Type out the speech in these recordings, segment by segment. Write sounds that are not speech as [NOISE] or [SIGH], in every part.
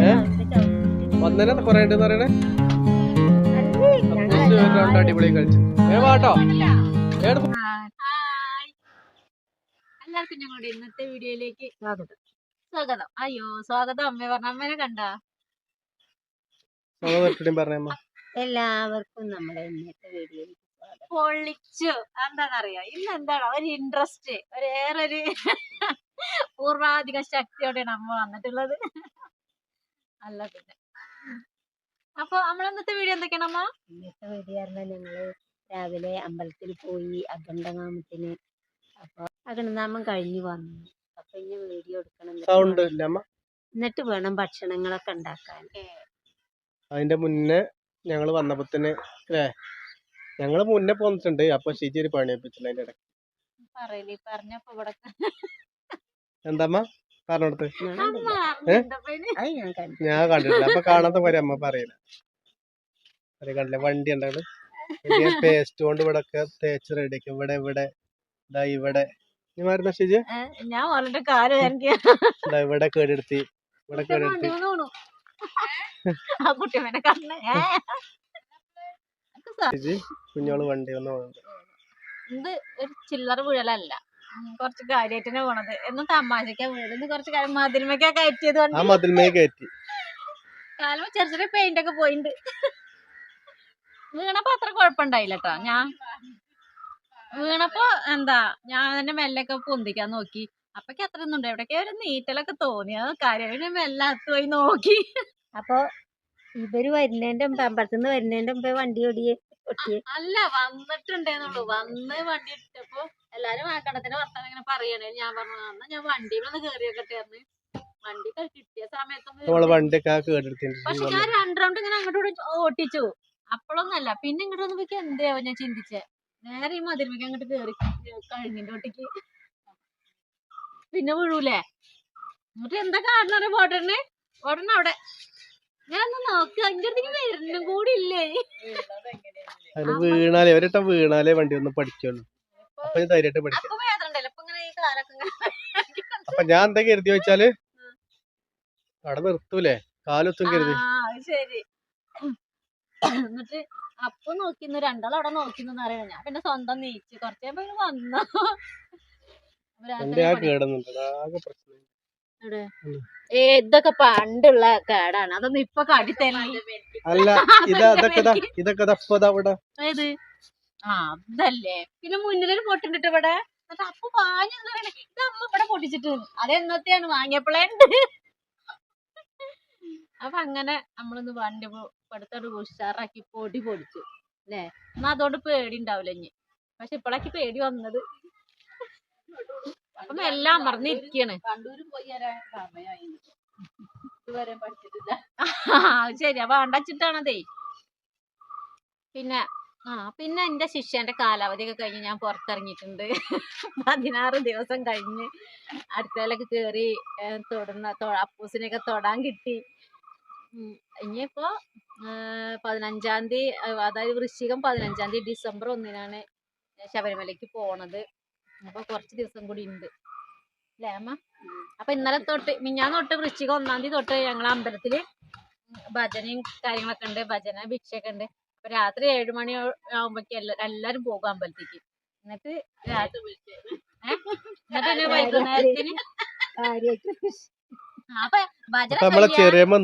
ഏ? വന്നതിനെ കൊറേ ഉണ്ടെന്ന് പറയണേ? അടിപൊളി കളിച്ചു. ഏ വാട്ടോ ഹായ്. എല്ലാവർക്കും ഞങ്ങളുടെ ഇന്നത്തെ വീഡിയോയിലേക്ക് സ്വാഗതം. സ്വാഗതം. അയ്യോ സ്വാഗതം അമ്മ പറഞ്ഞ അമ്മേനെ കണ്ട? എല്ലാവർക്കും നമ്മുടെ ഇന്നത്തെ വീഡിയോയിലേക്ക് പൊള്ളിച്ചു എന്താണെന്നറിയോ ഇന്ന് എന്താണ്? ഒരു ഇൻട്രസ്റ്റ് ഒരു [LAUGHS] പൂർവാധിക ശക്തിയോടെയാണ് അമ്മ വന്നിട്ടുള്ളത്. അല്ല പിന്നെ അപ്പൊ നമ്മൾ ഇന്നത്തെ വീഡിയോ എന്തൊക്കെയാണ് അമ്മ? ഇന്നത്തെ വീഡിയോ പറഞ്ഞാൽ ഞങ്ങൾ രാവിലെ അമ്പലത്തിൽ പോയി അഖണ്ഡനാമത്തിന് അപ്പൊ അഖണ്ഡനാമം കഴിഞ്ഞു വന്നു. അപ്പൊ ഇനി വീഡിയോ എടുക്കണം എന്നിട്ട് സൗണ്ട് വേണം- ഇല്ല അമ്മ. എന്നിട്ട് വേണം ഭക്ഷണങ്ങളൊക്കെ ഉണ്ടാക്കാൻ. അതിന്റെ മുന്നേ ഞങ്ങൾ വന്നപ്പോ തന്നെ അല്ലേ ഞങ്ങൾ മുന്നേ പോന്നിട്ടുണ്ട്. അപ്പൊ ഷിജി ഒരു പണി വെപ്പിച്ചില്ല അതിന്റെ ഇടയ്ക്ക്. പറയില്ലേ പറഞ്ഞപ്പോ ഇവിടെ എന്താ അത് ഞാൻ കണ്ടിട്ടില്ല. അപ്പൊ കാണാത്ത പോലെ അമ്മ പറയില്ല. കണ്ടില്ല? വണ്ടി ഉണ്ടാവും പേസ്റ്റ് കൊണ്ട് ഇവിടെ ഒക്കെ തേച്ച് റെഡിയാക്കി ഇവിടെ ഇവിടെ. ഇതാ ഇവിടെ. നീ ഞാൻ പറഞ്ഞിട്ട് ഇതാ ഇവിടെ കേടെടുത്തി. ഇവിടെ കേടെടുത്തി. കുഞ്ഞോൾ വണ്ടി ഒന്നും ഇത് ഒരു ചില്ലറ വീഴലല്ല കുറച്ച് കാര്യമായിട്ട് തന്നെ പോണത്. എന്നും തമാശക്കാ വീടുന്ന് കുറച്ച് കാര്യം മതിൽമയ്ക്കാ കയറ്റിയത് ആ കൊണ്ട് മതിൽമേ കയറ്റി. കാലം ചെറിയ ചെറിയ പെയിന്റ് ഒക്കെ പോയിണ്ട്. വീണപ്പോ അത്ര കുഴപ്പമുണ്ടായില്ല കേട്ടോ ഞാൻ വീണപ്പോ എന്താ ഞാൻ തന്നെ മെല്ലൊക്കെ പൊന്തിക്കാൻ നോക്കി. അപ്പൊക്കെ അത്ര ഒന്നും ഉണ്ട് എവിടേക്ക് ഒരു നീറ്റലൊക്കെ തോന്നി. അത് കാര്യം മെല്ലാത്ത മെല്ലെ പോയി നോക്കി. അപ്പൊ ഇവർ വരുന്നതിന്റെ മുമ്പ് അമ്പലത്തിൽ നിന്ന് വരുന്നതിന്റെ മുമ്പേ വണ്ടി ഓടിയേ അല്ല വന്നിട്ടുണ്ടേന്നുള്ളൂ. വന്ന് വണ്ടി ഇട്ടപ്പോ എല്ലാരും ആക്കണത്തിന്റെ വർത്താനം ഇങ്ങനെ പറയണേ. ഞാൻ പറഞ്ഞു എന്നാ ഞാൻ വണ്ടിയിൽ ഒന്ന് കേറി വെക്കട്ടെ എന്ന് വണ്ടി കിട്ടിയ സമയത്തൊന്നും പക്ഷെ ഞാൻ രണ്ട് റൗണ്ട് ഇങ്ങനെ അങ്ങോട്ടും ഓട്ടിച്ചു. അപ്പോഴൊന്നല്ല പിന്നെ ഇങ്ങോട്ട് വന്നപ്പോ എന്താവും ഞാൻ ചിന്തിച്ചേ? നേരെ ഈ മതിൽമയ്ക്ക് അങ്ങോട്ട് കേറി കഴിഞ്ഞിന്റെ ഒട്ടിക്ക് പിന്നെ വീഴൂലേ? എന്നിട്ട് എന്താ കാണുന്ന ബോട്ടറിന് ബോട്ടറിന് അവിടെ. ഞാൻ ഒന്ന് നോക്കുക അതിന്റെ അടുത്തേക്ക് വരുന്നും കൂടി ഇല്ലേ? വീണാലേ ഒരട്ടം വീണാലേ വണ്ടി ഒന്ന് പഠിക്കുള്ളൂ. അപ്പൊ ഞാൻ ധൈര്യമായിട്ട് പഠിക്കാം. അപ്പൊ ഞാൻ എന്താ കരുതി വെച്ചാൽ അവിടെ നിർത്തൂലേ? കാലൊത്തും കരുതി. ശരി. എന്നിട്ട് അപ്പൊ നോക്കിന്ന് രണ്ടാൾ അവിടെ നോക്കിന്ന് അറിയാം ഞാൻ പിന്നെ സ്വന്തം നീച്ച് കൊറച്ച് കഴിയുമ്പോ വന്നു. ഇതൊക്കെ പണ്ടുള്ള കേടാണ്. അതൊന്നും ഇപ്പൊ കാട്ടിത്തരಲಿ അല്ല ഇതൊക്കെ ഇതൊക്കെ ആ അതല്ലേ. പിന്നെ മുന്നിലൊരു പൊട്ടുണ്ടിട്ട് ഇവിടെ. എന്നിട്ട് അപ്പൊ പറയണേ ഇത് അമ്മ ഇവിടെ പൊട്ടിച്ചിട്ട് അത് എന്നത്തെയാണ് വാങ്ങിയപ്പോഴേ ഉണ്ട് അപ്പൊ അങ്ങനെ നമ്മളൊന്ന് വണ്ടി പടുത്തോട് ഉഷാറാക്കി പൊടി പൊടിച്ചു. അല്ലേ എന്നാ അതുകൊണ്ട് പേടി ഉണ്ടാവില്ല ഇനി. പക്ഷെ ഇപ്പോഴാക്കി പേടി വന്നത്. അപ്പൊ എല്ലാം അമർന്നിരിക്കാണ് കണ്ടൂര് പോയി വരാൻ സമയമായി ഇതുവരെ പഠിച്ചിട്ടില്ല. [LAUGHS] അത് ശരിയാ വേണ്ടച്ചിട്ടാണതേ പിന്നെ ആ പിന്നെ എന്റെ ശിഷ്യന്റെ കാലാവധി ഒക്കെ കഴിഞ്ഞ് ഞാൻ പുറത്തിറങ്ങിയിട്ടുണ്ട്. [LAUGHS] പതിനാറ് ദിവസം കഴിഞ്ഞ് അടുക്കളയിലൊക്കെ കേറി തൊടുന്ന അപ്പൂസിനെ അപ്പൂസിനെയൊക്കെ തൊടാൻ കിട്ടി. ഇനിയിപ്പോ പതിനഞ്ചാം തീയതി അതായത് വൃശ്ചികം പതിനഞ്ചാം തീയതി ഡിസംബർ ഒന്നിനാണ് ശബരിമലയ്ക്ക് പോണത്. അപ്പൊ കുറച്ച് ദിവസം കൂടി ഉണ്ട് അല്ലേ അമ്മ? അപ്പൊ ഇന്നലെ തൊട്ട് മിഞ്ഞാൻ തൊട്ട് വൃശ്ചികം ഒന്നാം തീയതി തൊട്ട് ഞങ്ങൾ അമ്പലത്തിൽ ഭജനയും കാര്യങ്ങളൊക്കെ ഉണ്ട് ഭജന ഭിക്ഷയൊക്കെ ഉണ്ട് രാത്രി ഏഴു മണി ആവുമ്പോഴേക്കും എല്ലാ എല്ലാരും പോകും അമ്പലത്തേക്ക്. എന്നിട്ട് രാത്രി? എന്നിട്ട് വൈകുന്നേരത്തിന്? അപ്പൊ നമ്മളെ ചെറിയമ്മ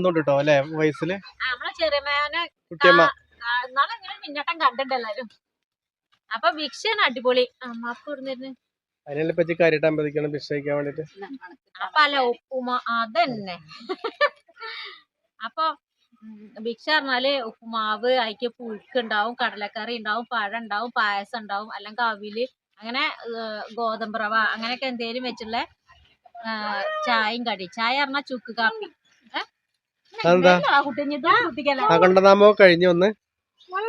അല്ലെ വയസ്സിൽ? നമ്മളെ ചെറിയമ്മനെ എന്നാലും ഇങ്ങനെ മിന്നട്ടം കണ്ടിട്ടുണ്ട് എല്ലാരും. അപ്പൊ ഭിക്ഷയാണ് അടിപൊളി. അതിനെ പറ്റി കാര്യമായിട്ട് അമ്പതിക്കണം വിശ്വസിക്കാൻ വേണ്ടിട്ട് അപ്പൊ അല്ല ഉപ്പുമ അതന്നെ. അപ്പൊ ഭിക്ഷ പറഞ്ഞാൽ ഉപ്പുമാവ് അതിക്ക് പുഴുക്ക് ഉണ്ടാവും കടലക്കറി ഉണ്ടാവും പഴം ഉണ്ടാവും പായസം ഉണ്ടാവും അല്ലെങ്കിൽ അവിൽ അങ്ങനെ ഗോതമ്പ് റവ അങ്ങനെയൊക്കെ എന്തേലും വെച്ചുള്ള ചായയും കടി. ചായ പറഞ്ഞാൽ ചുക്ക് കാപ്പി. അകണ്ടനാമോ കഴിഞ്ഞു ഒന്ന്?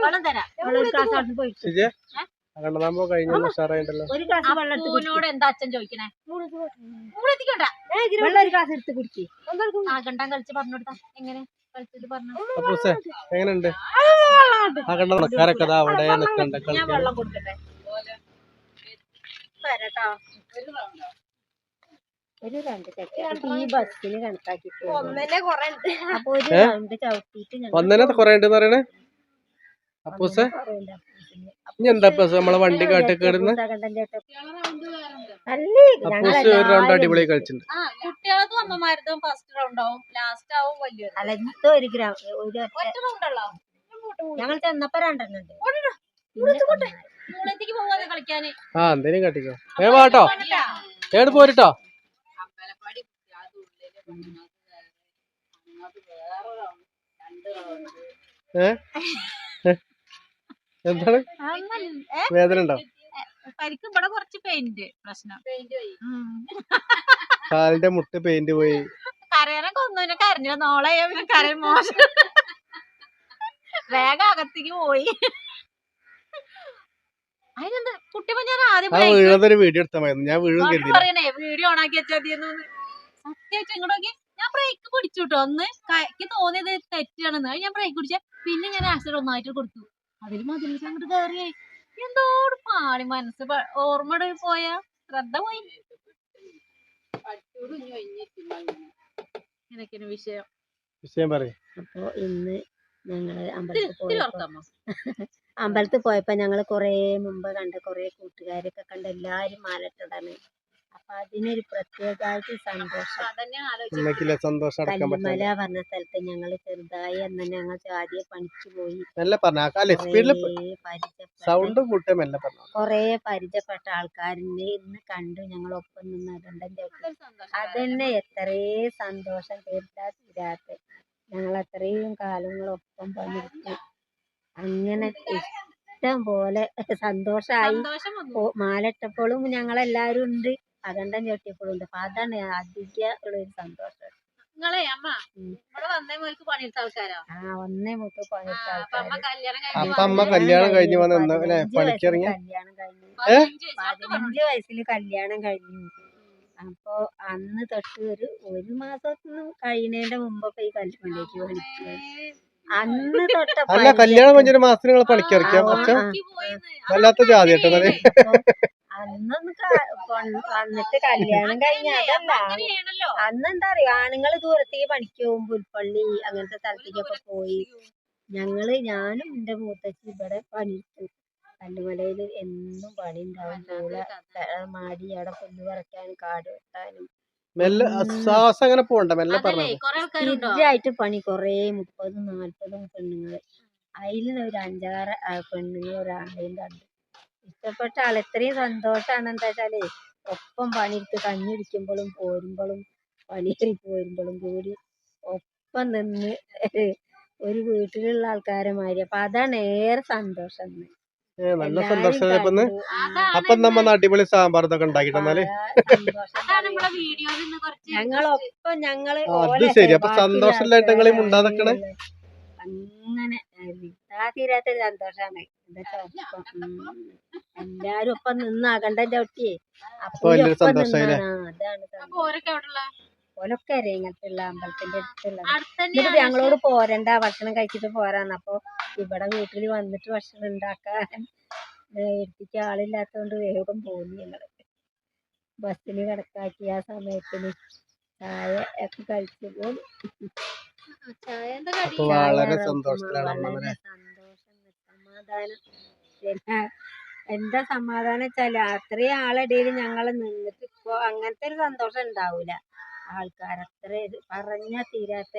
വെള്ളം തരാം. ഷിജി അകണ്ടനാമോ കഴിഞ്ഞു ഉഷാറായിട്ടല്ലോ. എന്താ അച്ഛൻ ചോദിക്കണേ? ഗണ്ടാൻ കളിച്ച് പറഞ്ഞു കൊടുത്താ എങ്ങനെ? പറഞ്ഞു അപ്പൂസേ എങ്ങനെയുണ്ട്? അവിടെ നിൽക്കണ്ട തരാട്ടോ ഒരു രണ്ട് ഈ ബസ്സിന് കണക്കാക്കി ഉണ്ട്. അപ്പൊ ഒരു രണ്ട് ചവിട്ടിട്ട് ഞാൻ ഒന്നനെ കൊറേ ഉണ്ടെന്ന് പറയണേ? അപ്പൂസ? ഇനി എന്താ നമ്മളെ വണ്ടി കാട്ടിക്കേടുന്ന അല്ലേ അപ്പൂസ് ഒരു റൗണ്ട് അടിപൊളി കളിച്ചിട്ടുണ്ട് ആ കുട്ടികളതും അമ്മമാരതും ഫസ്റ്റ് റൗണ്ട് ആവും. ലാസ്റ്റ് ആവും വലിയൊരു. അലഞ്ഞിട്ട് ഒരു ഗ്രാം ഒരു ഞങ്ങൾ കളിക്കാന്? ആ എന്തേലും കാട്ടിക്കോ. ഏ വാട്ടോ ഏട് പോരിട്ടോ. ഏ? [LAUGHS] എന്താണ്? വേദന ഉണ്ടോ? പരിക്ക് ഇവിടെ കുറച്ച് പെയിന്റ് പ്രശ്നം. കാലിന്റെ മുട്ട് പെയിന്റ് പോയി. കരയാനൊക്കെ ഒന്നും കരഞ്ഞില്ല. നോളെ പിന്നെ കരയും മോശം. വേഗം അകത്തേക്ക് പോയി. അതിനെന്താ? കുട്ടിയപ്പോ ഞാൻ ആദ്യം വീഡിയോ ഞാൻ പറയണേ. വീഡിയോ ഓൺ ആക്കി വെച്ചാൽ മതിയെന്ന് സത്യമായിട്ട് ഇങ്ങോട്ടൊക്കെ ഞാൻ ബ്രേക്ക് പിടിച്ചു കേട്ടോ ഒന്ന് എനിക്ക് തോന്നിയത് തെറ്റാണെന്ന്. ഞാൻ ബ്രേക്ക് പിടിച്ച. പിന്നെ ഞാൻ ആക്സിഡന്റ് ഒന്നായിട്ട് കൊടുത്തു. അതിൽ മതിൽ അങ്ങോട്ട് കയറിയായി. എന്തോട് പാളി മനസ്സ് ഓർമ്മയുടെ പോയ. ശ്രദ്ധ പോയി ഇങ്ങനെയൊക്കെയാണ് വിഷയം? വിഷയം പറയും. അപ്പൊ ഇന്ന് ഞങ്ങൾ അമ്പലത്തിൽ പോയപ്പോ അമ്പലത്തിൽ പോയപ്പോ ഞങ്ങൾ കൊറേ മുമ്പ് കണ്ട കൊറേ കൂട്ടുകാരൊക്കെ കണ്ട് എല്ലാരും മാലട്ടതാണ്. അതിനൊരു പ്രത്യേകമായിട്ട് സന്തോഷം. സന്തോഷം അടക്കാൻ കല്ലുമല പറ്റില്ല പറഞ്ഞ സ്ഥലത്ത് ഞങ്ങൾ ചെറുതായി അന്ന് ഞങ്ങൾ ആദ്യം പണിക്ക് പോയി. കൊറേ പരിചയപ്പെട്ട ആൾക്കാരിനെ ഇന്ന് കണ്ടു ഞങ്ങളൊപ്പം നിന്ന് അകണ്ടം ചവിട്ടി. അതന്നെ എത്രേ സന്തോഷം തീർത്താ തീരാത്ത. ഞങ്ങൾ അത്രയും കാലങ്ങളൊപ്പം പണിയെടുത്തു അങ്ങനെ ഇഷ്ടം പോലെ സന്തോഷമായി സന്തോഷം വന്നു. ഓ, ഉണ്ട് അകണ്ടം ചവിട്ടിയപ്പോഴും ഉണ്ട് അപ്പൊ അതാണ് അതിന്റെ ഉള്ള ഒരു സന്തോഷം. നിങ്ങളെ അമ്മ. ഇവിടെ വന്നേ മോൾക്ക് പണിയെടുത്ത ആൾക്കാരോ? ആ ഒന്നേ മുക്ക് ആ, പണിയെടുത്ത അപ്പൊ അമ്മ ആൾക്കാര് കല്യാണം അപ്പൊ അമ്മ കല്യാണം കഴിഞ്ഞ് വന്ന് എന്താ അല്ലെ പതിനഞ്ച് പണിക്കിറങ്ങി വയസ്സിൽ കല്യാണം കഴിഞ്ഞു. പതിനഞ്ച് പതിനഞ്ച് വയസ്സിൽ കല്യാണം കഴിഞ്ഞു. അപ്പൊ അന്ന് തൊട്ട് ഒരു ഒരു മാസത്തിന് കഴിയുന്നതിന്റെ മുമ്പൊക്കെ ഈ കല്യാണത്തിലേക്ക് പണിക്ക് അന്ന് തൊട്ട് അല്ല കല്യാണം കഴിഞ്ഞൊരു മാസത്തിന് നിങ്ങൾ പണിക്കിറക്കിയ ആ, ആ. വല്ലാത്ത ജാതി കേട്ടോ എന്നാൽ. അന്നൊന്ന് വന്നിട്ട് കല്യാണം കഴിഞ്ഞ അതല്ല. അങ്ങനെയാണല്ലോ. അന്ന് എന്താ അറിയോ ആണുങ്ങൾ ദൂരത്തേക്ക് പണിക്ക് പോകും പുൽപ്പള്ളി അങ്ങനത്തെ സ്ഥലത്തേക്കൊക്കെ പോയി. ഞങ്ങൾ ഞാനും എന്റെ മൂത്തച്ചി ഇവിടെ പണിയെടുത്തു. കല്ലുമലയിൽ എന്നും പണി ഉണ്ടാവും. മാടി അവിടെ പുല്ല് പറിക്കാനും കാട് വെട്ടാനും. ായിട്ട് അങ്ങനെ പോണ്ട മെല്ലെ പറഞ്ഞു കൊറേ ആൾക്കാരുണ്ടോ? സ്ഥിരമായിട്ട് പണി കൊറേ മുപ്പതും നാല്പതും പെണ്ണുങ്ങൾ. അതിൽ ഒരു അഞ്ചാറ് പെണ്ണുങ്ങൾ ഒരാളെയും കണ്ടു ഇഷ്ടപ്പെട്ട ആൾ ഇത്രയും സന്തോഷാണ് എന്താ വെച്ചാൽ ഒപ്പം പണിയെടുത്ത് കഞ്ഞി കുടിക്കുമ്പോഴും പോരുമ്പോഴും പണിയേറി പോരുമ്പോഴും കൂടി ഒപ്പം നിന്ന് ഒരു വീട്ടിലുള്ള ആൾക്കാരെ മാതിരി. അപ്പൊ അതാണ് ഏറെ സന്തോഷം. നല്ല സന്തോഷം അപ്പൊ നമ്മ അടിപൊളി ഉണ്ടാക്കിട്ടെന്നാൽ കുറച്ച് ഞങ്ങളൊപ്പം ഞങ്ങൾ അത് ഓലെ ശരി. അപ്പൊ സന്തോഷം സന്തോഷമില്ലായിട്ട് നിങ്ങൾ അങ്ങനെ വിട്ടാ തീരാത്തൊരു സന്തോഷാണ്. എല്ലാരും ഒപ്പം നിന്ന് അകണ്ടം ചവിട്ടിയേ അപ്പൊ വലിയൊരു ഒപ്പം? നിന്നാണ്. ആ, അതാണ് ഓലൊക്കെ അറിയങ്ങത്തുള്ള അമ്പലത്തിന്റെ അടുത്തുള്ള എന്നിട്ട് ഞങ്ങളോട് പോരണ്ട ഭക്ഷണം കഴിച്ചിട്ട് പോരാന്ന്. അപ്പൊ ഇവിടെ വീട്ടിൽ വന്നിട്ട് ഭക്ഷണം ഉണ്ടാക്കാൻ എടുത്തിക്ക് ആളില്ലാത്തോണ്ട് വേഗം പോന്നു ഞങ്ങൾ. ബസ്സിന് കിടക്കാക്കി ആ സമയത്തിന് ചായ ഒക്കെ കഴിച്ചു പോയി അപ്പൊ വളരെ സന്തോഷത്തിലാണ് അമ്മ എന്താ സമാധാനം വെച്ചാൽ അത്രയും ആളിടയിൽ ഞങ്ങൾ നിന്നിട്ട് ഇപ്പൊ അങ്ങനത്തെ ഒരു സന്തോഷം ഉണ്ടാവൂല ആൾക്കാർ അത്ര പറഞ്ഞാ തീരാത്ത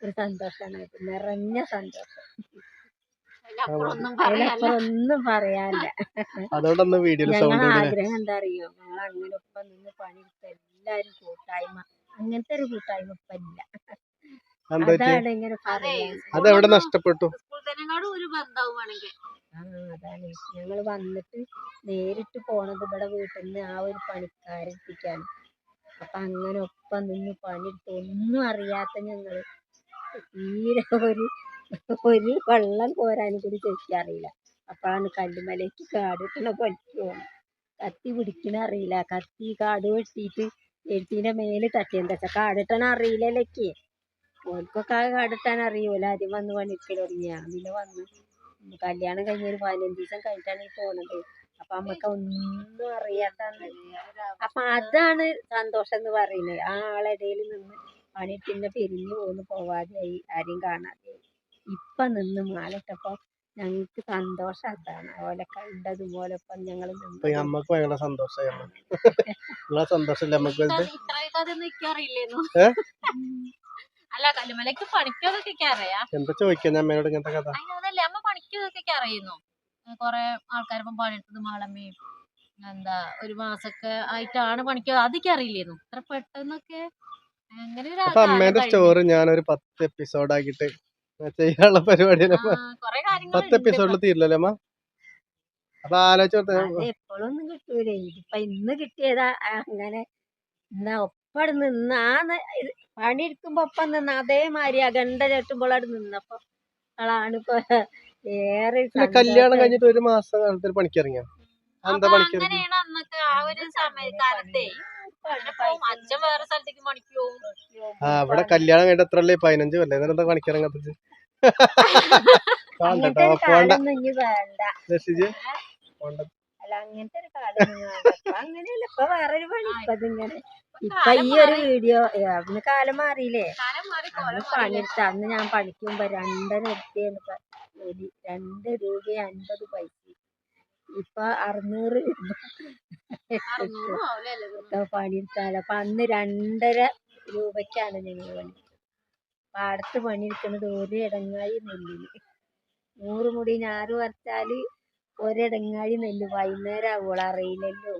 ഒരു സന്തോഷാണ്. നിറഞ്ഞ സന്തോഷം. ഒന്നും പറയാനില്ല. ഇടണേ ആഗ്രഹം എന്താ അറിയോ ഞങ്ങൾ അങ്ങനെ ഒപ്പം നിന്ന് പണിയെടുത്ത എല്ലാരും കൂട്ടായ്മ. അങ്ങനത്തെ ഒരു കൂട്ടായ്മ ഇപ്പൊ ഇല്ല എന്താ പറ്റി അതാണ് ഇങ്ങനെ അത് എവിടെ നഷ്ടപ്പെട്ടു? അതാണ്. ഞങ്ങൾ വന്നിട്ട് നേരിട്ട് പോണത് ഇവിടെ വീട്ടിൽ നിന്ന് ആ ഒരു പണിക്കാരെത്തിക്കാണ് അപ്പൊ അങ്ങനെ ഒപ്പം നിന്ന് പണിയെടുത്ത് ഒന്നും അറിയാത്ത ഞങ്ങൾ തീരെ ഒരു ഒരു വെള്ളം കോരാനും കൂടി ശരിക്കും അറിയില്ല. അപ്പോഴാണ് കല്ലുമലയ്ക്ക് കാട് വെട്ടണ പഠിച്ചു കത്തി പിടിക്കണ അറിയില്ല. കത്തി കാട് വെട്ടിയിട്ട് എഴുത്തിന്റെ മേൽ തട്ടിയെന്താ കാട് വെട്ടണ കാടിട്ടണ അറിയില്ലല്ലേക്ക്. ഓൽക്കൊക്കെ കടത്താൻ അറിയൂല ആദ്യം വന്ന് പണിയെടുക്കൽ തുടങ്ങിയ. പിന്നെ വന്ന് കല്യാണം കഴിഞ്ഞ ഒരു പതിനഞ്ച് ദിവസം കഴിഞ്ഞിട്ടാണ് ഈ പോണത്. അപ്പൊ നമ്മക്ക് ഒന്നും അറിയാത്തന്ന് അപ്പൊ അതാണ് സന്തോഷം എന്ന് പറയുന്നത്. ആ ആളിടയിൽ നിന്ന് പണിയെടുത്തിന്റെ പിരിഞ്ഞു പോന്ന് പോവാതെയായി ആരെയും കാണാതെയായി ഇപ്പൊ നിന്ന് മാലിട്ടപ്പോ ഞങ്ങക്ക് സന്തോഷം അതാണ്. ഓലെ കണ്ടതും ഓലൊപ്പം ഞങ്ങൾ അപ്പൊ നമ്മക്ക് ഭയങ്കര സന്തോഷമായി നമുക്ക് [LAUGHS] [LAUGHS] അല്ല കല്ലുമലക്ക് പണിക്കൊക്കെ അറിയാം. എന്താ ചോദിക്കാൻ അമ്മയോട് ഇങ്ങനത്തെ കഥ? അതിനതല്ലേ അമ്മ അറിയുന്നു. കൊറേ ആൾക്കാരൊപ്പം പണിയെടുത്തത് മാളമ്മയും എന്താ ഒരു മാസൊക്കെ ആയിട്ടാണ് പണിക്ക് അതൊക്കെ അറിയില്ലേന്നു? ഇത്ര പെട്ടെന്നൊക്കെ അങ്ങനെ ഒരു അമ്മേന്റെ സ്റ്റോറി ഞാനൊരു പത്ത് എപ്പിസോഡ് ആക്കിയിട്ട് ചെയ്യാനുള്ള പരിപാടിയാണ് കൊറേ പത്ത് എപ്പിസോഡിൽ തീരില്ലല്ലോ അമ്മ? അപ്പൊ ആലോചിച്ചോട്ടെ എപ്പോഴൊന്നും കിട്ടൂലേ? ഇതിപ്പൊ ഇന്ന് കിട്ടിയതാ അങ്ങനെ എന്നാ ഒപ്പം നിന്ന് ആ പണിയെടുക്കുമ്പോ ഒപ്പം നിന്ന് അതേമാതിരി ആ ഗണ്ട ചട്ടുമ്പോൾ അവിടെ നിന്നപ്പോ ആളാണിപ്പോ ഏറെ പിന്നെ കല്യാണം കഴിഞ്ഞിട്ട് ഒരു മാസം കാലത്തിൽ പണിക്കിറങ്ങിയ? അങ്ങനെയാണ് അന്നൊക്കെ ആ ഒരു സമയക്കാലത്തെ. അച്ഛൻ വേറെ സ്ഥലത്തേക്ക് പണിക്ക് ആ ഇവിടെ കല്യാണം കഴിഞ്ഞിട്ട് എത്ര അല്ലേ പതിനഞ്ച് കൊല്ലേ. എന്നിട്ട് എന്താ പണിക്കിറങ്ങാത്തത് അങ്ങനത്തെ ഒരു ഇപ്പൊ അങ്ങനെയല്ല ഇപ്പൊ വേറൊരു പണി ഇപ്പൊ ഇതിങ്ങനെ ഇപ്പൊ ഈ ഒരു വീഡിയോ അന്ന് കാലം മാറിയില്ലേ? അന്ന്. പണിയെടുത്ത അന്ന് ഞാൻ പണിക്കുമ്പോ രണ്ടര ഉറുപ്പ്യാണ് ഇപ്പൊ കൂലി രണ്ട് രൂപ അൻപത് പൈസ ഇപ്പൊ അറുന്നൂറ് രൂപ പണിയെടുത്താൽ അപ്പൊ അന്ന് രണ്ടര രൂപയ്ക്കാണ് ഞങ്ങൾ പണി പാടത്ത് പണിയെടുക്കുന്നത് ഒരു ഇടങ്ങാഴി നെല്ലിന് നൂറ് മുടി ഞാറ് പറിച്ചാൽ ഒരിടങ്ങാഴി നെല്ല്. വൈകുന്നേരം ആവുള്ള അറിയില്ലല്ലോ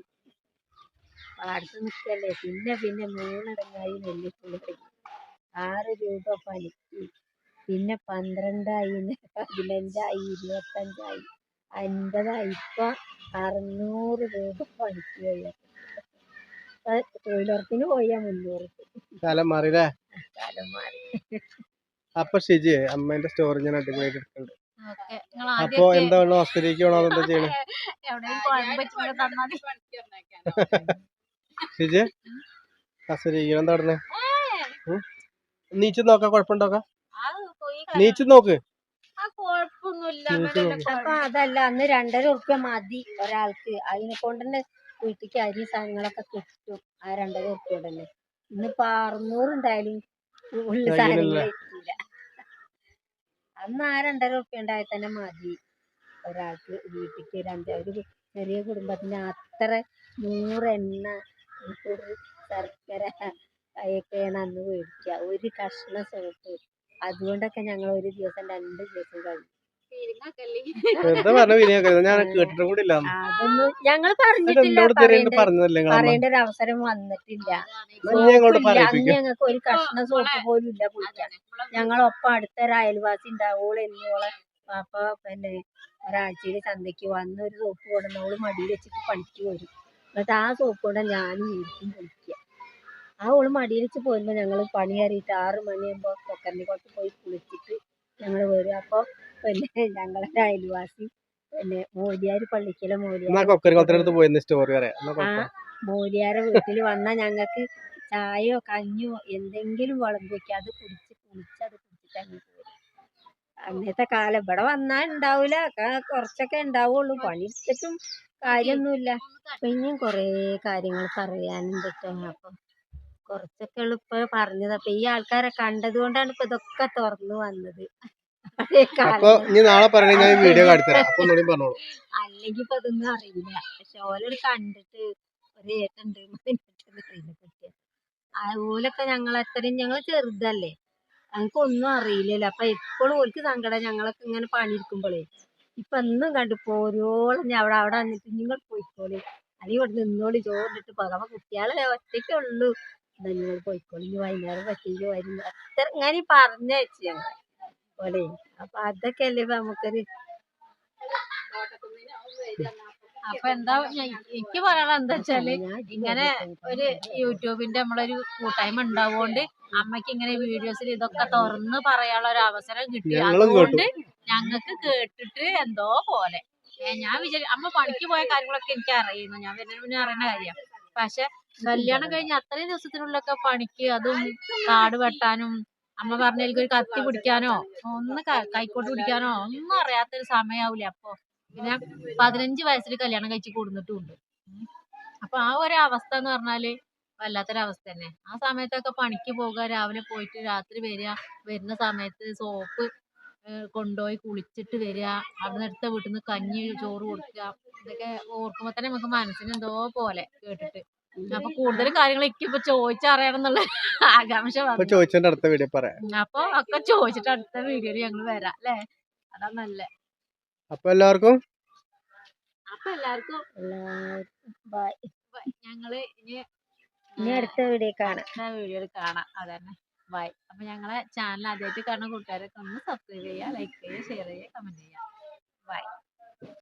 പാടത്ത് നിൽക്കല്ലേ പിന്നെ പിന്നെ മൂന്നിടങ്ങാഴി നെല്ലിപ്പുള്ളി ആറ് രൂപ പലിക്ക് പിന്നെ പന്ത്രണ്ടായി പതിനഞ്ചായി ഇരുപത്തഞ്ചായി അൻപതായി. ഇപ്പൊ അറുന്നൂറ് രൂപ പലിക്ക് കഴിയാം തൊഴിലുറപ്പിന് പോയാ മുന്നൂറ്. കാലം മാറിയില്ലേ കാലം മാറി അപ്പൊ ഷിജി അമ്മേന്റെ സ്റ്റോറി ഞാൻ അടിപൊളിയായിട്ട് എടുക്കുന്നുണ്ട് അപ്പൊ എന്താ വേണം ഹോസ്പിറ്റലിലേക്ക് വേണോ എന്താ ചെയ്യണേ? ഷിജി? ഹോസ്പിറ്റലിലേക്ക് എന്താ പറഞ്ഞേ നീച്ച് നോക്കാം കുഴപ്പമുണ്ടോക്കാം നീച്ച് നോക്ക്. അപ്പൊ അതല്ല അന്ന് രണ്ടര ഉറുപ്പ്യ മതി ഒരാൾക്ക്. അതിനെ കൊണ്ട് തന്നെ വീട്ടിക്ക് അരി സാധനങ്ങളൊക്കെ കിട്ടും. ആ രണ്ടര ഉറുപ്പ്യ തന്നെ ഇന്നിപ്പോ അറുന്നൂറ് ഉണ്ടായാലും ഉള്ള. സാധനങ്ങൾ എത്തില്ല അന്ന് ആ രണ്ടര ഉറുപ്പ്യ ഉണ്ടായാൽ തന്നെ മതി. ഒരാൾക്ക് വീട്ടിക്ക് ഒരു ഒരു ചെറിയ കുടുംബത്തിന് അത്ര നൂറ് എണ്ണ ശർക്കര അതൊക്കെയാണ് അന്ന് മേടിക്കുക. ഒരു കഷ്ണം സോപ്പ്. അതുകൊണ്ടൊക്കെ ഞങ്ങൾ ഒരു ദിവസം രണ്ട് ദിവസം കഴിഞ്ഞു. അതൊന്നും ഞങ്ങൾ പറഞ്ഞിട്ടില്ല. പറയേണ്ട ഒരു അവസരം വന്നിട്ടില്ല. അന്ന് ഞങ്ങൾക്ക് ഒരു കഷ്ണ സോപ്പ് പോലും ഇല്ല കുളിക്കാൻ ഞങ്ങളൊപ്പം അടുത്തൊരു അയൽവാസി ഉണ്ടാവോളെ എന്നോളെ അപ്പൊ പിന്നെ ഒരാഴ്ചയിൽ ചന്തയ്ക്ക് വന്ന് ഒരു സോപ്പ് കൊടുന്നോൾ മടി മടിയിൽ വെച്ചിട്ട് പണിക്ക് വരും. എന്നിട്ട് ആ സോപ്പ് കൊണ്ട് ഞാനും വീട്ടിൽ കുളിക്കുക ആ ഓൾ മടിയിലിച്ച് വെച്ച് ഞങ്ങൾ പണി കയറിയിട്ട് ആറ് മണിയാകുമ്പോ കുറച്ച് പോയി കുളിച്ചിട്ട് ഞങ്ങൾ വരും. അപ്പോൾ പിന്നെ ഞങ്ങളുടെ അയൽവാസി പിന്നെ മോലിയാർ പള്ളിക്കലെ മോലിയാർ സ്റ്റോറി പറയാം. മോലിയാരെ വീട്ടിൽ വന്നാൽ ഞങ്ങൾക്ക് ചായയോ കഞ്ഞിയോ എന്തെങ്കിലും വിളമ്പി വെക്കുക അത് കുടിച്ച് കുളിച്ച് അത് കുടിച്ചിട്ട് അങ്ങ് പോരും. അന്നത്തെ കാലം ഇവിടെ വന്നാൽ ഉണ്ടാവൂല. ക- കുറച്ചൊക്കെ ഉണ്ടാവുള്ളൂ. പണിയെടുത്തിട്ടും കാര്യമൊന്നുമില്ല. അപ്പൊ ഇനിയും കുറേ കാര്യങ്ങൾ പറയാനുണ്ട് ട്ടോ അപ്പൊ കുറച്ചൊക്കെ ഉള്ളു ഇപ്പൊ പറഞ്ഞത്. അപ്പൊ ഈ ആൾക്കാരെ കണ്ടത് കൊണ്ടാണ് ഇപ്പൊ ഇതൊക്കെ തുറന്നു വന്നത്. അല്ലെങ്കി അപ്പൊ അപ്പൊ അല്ലെങ്കിൽ ഇപ്പൊ അതൊന്നും അറിയില്ല. പക്ഷെ ഓലോട് കണ്ടിട്ട് ഒരു ഏട്ടുണ്ട് പറ്റി അതുപോലൊക്കെ ഞങ്ങൾ അത്രയും ഞങ്ങൾ ചെറുതല്ലേ. ഞങ്ങൾക്ക് ഒന്നും അറിയില്ലല്ലോ. അപ്പൊ എപ്പോഴും ഓർക്ക് സങ്കടം. ഞങ്ങളൊക്കെ ഇങ്ങനെ പണിയെടുക്കുമ്പോഴേ ഇപ്പൊ എന്നും കണ്ടു പോരോളം ഞാൻ അവിടെ അവിടെ വന്നിട്ട് നിങ്ങൾ പോയിക്കോളി. അല്ലെങ്കിൽ ഇവിടെ നിന്നോളി ചോറിട്ട് പോകാം. അപ്പൊ കുട്ടികളെ ഒറ്റയ്ക്കേ ഉള്ളൂ. എന്നാ നിങ്ങൾ പോയിക്കോളി. ഇനി വൈകുന്നേരം പറ്റിയെങ്കിൽ വരുന്നു അത്ര ഇങ്ങനെ പറഞ്ഞയച്ചു ഞങ്ങൾ പോലെ അപ്പൊ അതൊക്കെ അല്ലേ ഇപ്പൊ നമുക്കൊരു അപ്പൊ എന്താ ഞാൻ- എനിക്ക് പറയാനുള്ളത് എന്താ വെച്ചാൽ ഇങ്ങനെ ഒരു യൂട്യൂബിന്റെ നമ്മളൊരു കൂട്ടായ്മ ഉണ്ടാവുകൊണ്ട് അമ്മയ്ക്ക് ഇങ്ങനെ വീഡിയോസിൽ ഇതൊക്കെ തുറന്ന് പറയാനുള്ള ഒരു അവസരം കിട്ടി. അതുകൊണ്ട് ഞങ്ങൾക്ക് കേട്ടിട്ട് എന്തോ പോലെ. ഞാൻ വിചാരിച്ചു അമ്മ പണിക്ക് പോയ കാര്യങ്ങളൊക്കെ എനിക്ക് അറിയുന്നു. ഞാൻ വരുന്നതിന് മുന്നേ അറിയുന്ന കാര്യം. പക്ഷെ കല്യാണം കഴിഞ്ഞ അത്രയും ദിവസത്തിനുള്ളിലൊക്കെ പണിക്ക് അതും കാട് വെട്ടാനും അമ്മ പറഞ്ഞ ഒരു കത്തി പിടിക്കാനോ ഒന്ന് കൈക്കോട്ട് പിടിക്കാനോ ഒന്നും അറിയാത്തൊരു സമയാവൂലേ അപ്പൊ. പിന്നെ പതിനഞ്ച് വയസ്സിൽ കല്യാണം കഴിച്ച് കൊടുത്തിട്ടുമുണ്ട് അപ്പൊ ആ ഒരു അവസ്ഥ എന്ന് പറഞ്ഞാൽ വല്ലാത്തൊരവസ്ഥ തന്നെ. ആ സമയത്തൊക്കെ പണിക്ക് പോകുക രാവിലെ പോയിട്ട് രാത്രി വരിക വരുന്ന സമയത്ത് സോപ്പ് കൊണ്ടുപോയി കുളിച്ചിട്ട് വരിക അവിടുന്ന് അടുത്ത വീട്ടിൽ നിന്ന് കഞ്ഞി ചോറ് കൊടുക്കുക ഇതൊക്കെ ഓർക്കുമ്പോ തന്നെ നമുക്ക് മനസ്സിന് എന്തോ പോലെ കേട്ടിട്ട്. അപ്പൊ കൂടുതൽ കാര്യങ്ങൾ എനിക്ക് ഇപ്പൊ ചോദിച്ചറിയണം എന്നുള്ള ആകാംക്ഷ അടുത്ത വീഡിയോ പറയാം. അപ്പൊ ഒക്കെ ചോദിച്ചിട്ട് അടുത്ത വീഡിയോയിൽ ഞങ്ങൾ വരാം അല്ലേ? അതാ നല്ല. അപ്പൊ എല്ലാവർക്കും? അപ്പൊ എല്ലാവർക്കും ഞങ്ങൾ ഇനി ഇനി അടുത്ത വീഡിയോ കാണാം. അടുത്ത വീഡിയോയിൽ കാണാം. അതന്നെ. ബൈ അപ്പൊ ഞങ്ങളെ ചാനൽ ആദ്യമായിട്ട് കാണുന്ന കൂട്ടുകാരൊക്കെ ഒന്ന് സബ്സ്ക്രൈബ് ചെയ്യുക ലൈക്ക് ചെയ്യുക ഷെയർ ചെയ്യുക കമന്റ് ചെയ്യുക ബൈ